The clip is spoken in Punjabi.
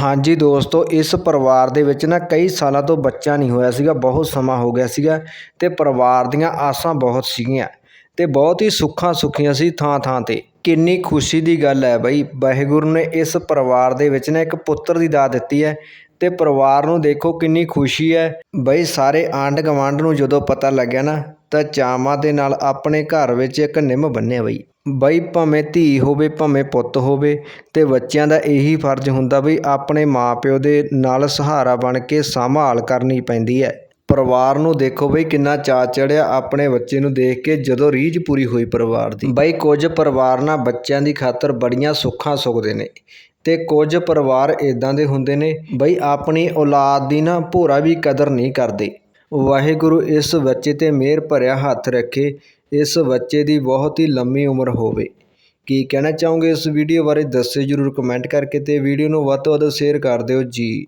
ਹਾਂਜੀ ਦੋਸਤੋ, ਇਸ ਪਰਿਵਾਰ ਦੇ ਵਿੱਚ ਨਾ ਕਈ ਸਾਲਾਂ ਤੋਂ ਬੱਚਾ ਨਹੀਂ ਹੋਇਆ ਸੀਗਾ, ਬਹੁਤ ਸਮਾਂ ਹੋ ਗਿਆ ਸੀਗਾ ਤੇ ਪਰਿਵਾਰ ਦੀਆਂ ਆਸਾਂ ਬਹੁਤ ਸੀਗੀਆਂ ਤੇ ਬਹੁਤ ਹੀ ਸੁੱਖਾਂ ਸੁੱਖੀਆਂ ਸੀ ਥਾਂ ਥਾਂ ਤੇ। ਕਿੰਨੀ ਖੁਸ਼ੀ ਦੀ ਗੱਲ ਹੈ ਬਈ, ਵਾਹਿਗੁਰੂ ਨੇ ਇਸ ਪਰਿਵਾਰ ਦੇ ਵਿੱਚ ਨਾ ਇੱਕ ਪੁੱਤਰ ਦੀ ਦਾਤ ਦਿੱਤੀ ਹੈ ਤੇ ਪਰਿਵਾਰ ਨੂੰ ਦੇਖੋ ਕਿੰਨੀ ਖੁਸ਼ੀ ਹੈ। ਬਈ, ਸਾਰੇ ਆਂਢ ਗੁਆਂਢ ਨੂੰ ਜਦੋਂ ਪਤਾ ਲੱਗਿਆ ਨਾ, ਤਾਂ ਚਾਵਾਂ ਦੇ ਨਾਲ ਆਪਣੇ ਘਰ ਵਿੱਚ ਇੱਕ ਨਿੰਮ ਬੰਨਿਆ ਬਈ। ਬਈ ਭਾਵੇਂ ਧੀ ਹੋਵੇ, ਭਾਵੇਂ ਪੁੱਤ ਹੋਵੇ ਅਤੇ ਬੱਚਿਆਂ ਦਾ ਇਹੀ ਫਰਜ਼ ਹੁੰਦਾ ਬਈ ਆਪਣੇ ਮਾਂ ਪਿਓ ਦੇ ਨਾਲ ਸਹਾਰਾ ਬਣ ਕੇ ਸੰਭਾਲ ਕਰਨੀ ਪੈਂਦੀ ਹੈ। ਪਰਿਵਾਰ ਨੂੰ ਦੇਖੋ ਬਈ ਕਿੰਨਾ ਚਾਅ ਚੜਿਆ ਆਪਣੇ ਬੱਚੇ ਨੂੰ ਦੇਖ ਕੇ ਜਦੋਂ ਰੀਝ ਪੂਰੀ ਹੋਈ ਪਰਿਵਾਰ ਦੀ। ਬਈ ਕੁਝ ਪਰਿਵਾਰ ਨਾ ਬੱਚਿਆਂ ਦੀ ਖਾਤਰ ਬੜੀਆਂ ਸੁੱਖਾਂ ਸੁਖਦੇ ਨੇ ਅਤੇ ਕੁਝ ਪਰਿਵਾਰ ਇੱਦਾਂ ਦੇ ਹੁੰਦੇ ਨੇ ਬਈ ਆਪਣੀ ਔਲਾਦ ਦੀ ਨਾ ਭੋਰਾ ਵੀ ਕਦਰ ਨਹੀਂ ਕਰਦੇ। ਵਾਹਿਗੁਰੂ ਇਸ ਬੱਚੇ ਤੇ ਮਿਹਰ ਭਰਿਆ ਹੱਥ ਰੱਖੇ ਇਸ ਬੱਚੇ ਦੀ ਬਹੁਤ ਹੀ ਲੰਮੀ ਉਮਰ ਹੋਵੇ। ਕੀ ਕਹਿਣਾ ਚਾਹੋਗੇ ਇਸ ਵੀਡੀਓ ਬਾਰੇ? ਦੱਸਿਓ ਜਰੂਰ ਕਮੈਂਟ ਕਰਕੇ ਅਤੇ ਵੀਡੀਓ ਨੂੰ ਵੱਧ ਤੋਂ ਵੱਧ ਸ਼ੇਅਰ ਕਰ ਦਿਓ। ਜੀ।